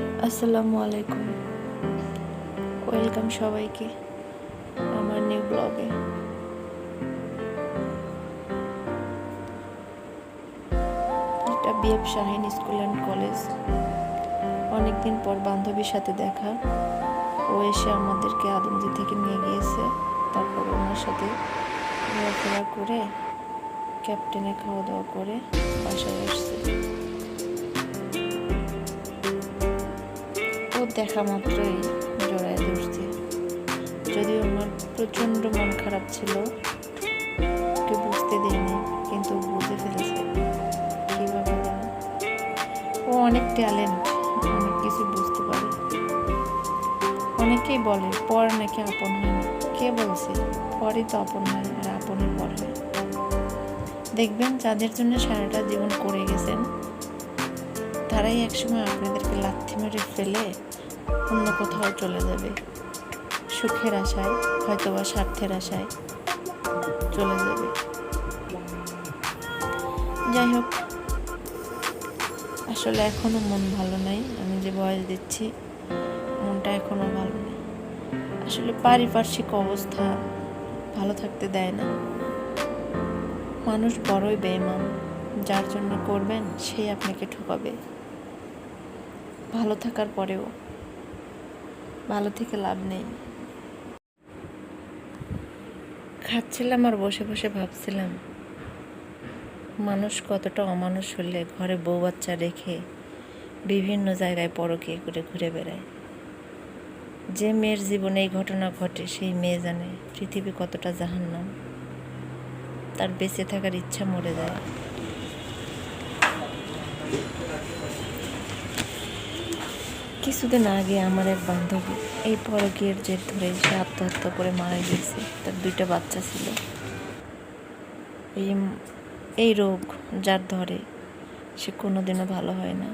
আসসালামু আলাইকুম। ওয়েলকাম সবাইকে আমার নিউ ব্লগে। এটা BF Shaheen school and college. অনেকদিন পর বান্ধবীর সাথে দেখা। ও এসে আমাদেরকে আদমজি থেকে নিয়ে গিয়েছে। তারপর ওনার সাথে ঘোরাফেরা করে ক্যাপ্টেনে খাওয়া দাওয়া করে বাসায় আসছে। ও দেখা মাত্রই জড়ায় ধরছে যদিও আমার প্রচণ্ড মন খারাপ ছিল ওকে বুঝতে দেয়নি কিন্তু বুঝে ফেলেছে কীভাবে ও অনেক ট্যালেন্ট, অনেক কিছু বুঝতে পারে। অনেকেই বলে, পর নাকি আপন হয় না। কে বলছে? পরই তো আপন হয়, আর আপনের পর হয়। দেখবেন যাদের জন্য সারাটা জীবন করে গেছেন, তারাই একসময় আপনাদেরকে লাথি মেরে ফেলে অন্য কোথাও চলে যাবে। সুখের আশায় হয়তো বা স্বার্থের আশায় চলে যাবে। যাই হোক, আসলে এখনও মন ভালো নাই। আমি যে বয়স দিচ্ছি, মনটা এখনও ভালো নেই। আসলে পারিপার্শ্বিক অবস্থা ভালো থাকতে দেয় না। মানুষ বড়ই বেমান যার জন্য করবেন, সেই আপনাকে ঠকাবে। ভালো থাকার পরেও ভালো থেকে লাভ নেই। খাচ্ছিলাম আর বসে বসে ভাবছিলাম, মানুষ কতটা অমানুষ হলে ঘরে বউ বাচ্চা রেখে বিভিন্ন জায়গায় পরকে করে ঘুরে বেড়ায়। যে মেয়ের জীবনে এই ঘটনা ঘটে, সেই মেয়ে জানে পৃথিবী কতটা জাহান্নাম। তার বেঁচে থাকার ইচ্ছা মরে যায়। কিছুদিন আগে আমার এক বান্ধবী এই পরকীয়ের জের ধরে সে আত্মহত্যা করে মারা গিয়েছে। তার দুইটা বাচ্চা ছিল। এই এই রোগ যার ধরে সে কোনোদিনও ভালো হয় না।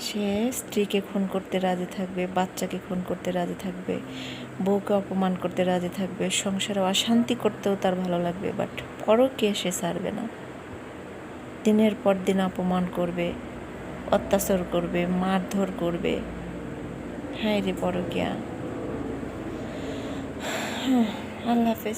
সে স্ত্রীকে খুন করতে রাজি থাকবে, বাচ্চাকে খুন করতে রাজি থাকবে, বউকে অপমান করতে রাজি থাকবে, সংসারে অশান্তি করতেও তার ভালো লাগবে বাট পরকে সে ছাড়বে না। দিনের পর দিন অপমান করবে অত্যাচার করবে মারধর করবে। হ্যাঁ রে পরকিয়া। আল্লাহ হাফেজ।